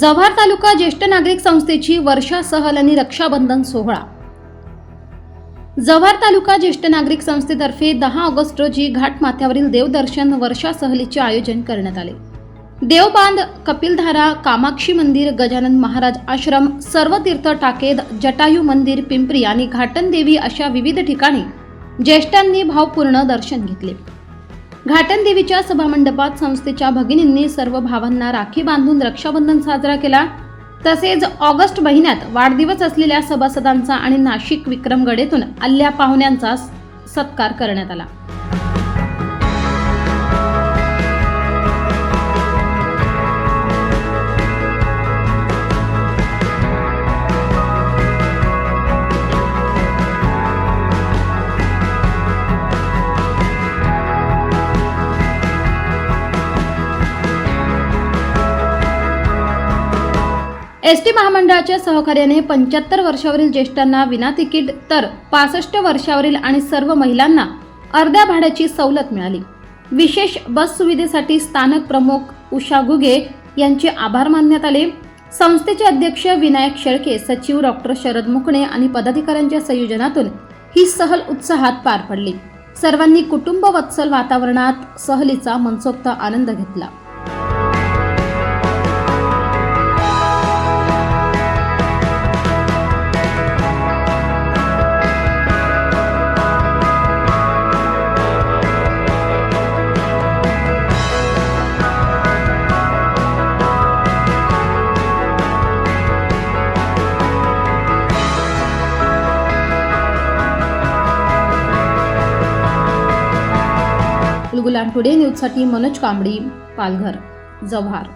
जव्हार तालुका ज्येष्ठ नागरिक संस्थेची वर्षा सहल आणि रक्षाबंधन सोहळा. जव्हार तालुका ज्येष्ठ नागरिक संस्थेतर्फे दहा ऑगस्ट रोजी घाटमाथ्यावरील देवदर्शन वर्षा सहलीचे आयोजन करण्यात आले. देवबांध कपिलधारा कामाक्षी मंदिर गजानन महाराज आश्रम सर्व तीर्थ टाकेद जटायू मंदिर पिंपरी आणि घाटनदेवी अशा विविध ठिकाणी ज्येष्ठांनी भावपूर्ण दर्शन घेतले. घाटनदेवीच्या सभामंडपात संस्थेच्या भगिनींनी सर्व भावांना राखी बांधून रक्षाबंधन साजरा केला. तसेच ऑगस्ट महिन्यात वाढदिवस असलेल्या सभासदांचा आणि नाशिक विक्रमगड येथून आल्या पाहुण्यांचा सत्कार करण्यात आला. एस टी महामंडळाच्या सहकार्याने पंच्याहत्तर वर्षावरील ज्येष्ठांना विना तिकीट तर पासष्ट वर्षावरील आणि सर्व महिलांना अर्ध्या भाड्याची सवलत मिळाली. विशेष बस सुविधेसाठी स्थानक प्रमुख उषा गुगे यांचे आभार मानण्यात आले. संस्थेचे अध्यक्ष विनायक शेळके सचिव डॉक्टर शरद मुकणे आणि पदाधिकाऱ्यांच्या संयोजनातून ही सहल उत्साहात पार पडली. सर्वांनी कुटुंब वत्सल वातावरणात सहलीचा मनसोक्त आनंद घेतला. गुलाम टुडे न्यूजसाठी मनोज कांबडी पालघर जव्हार.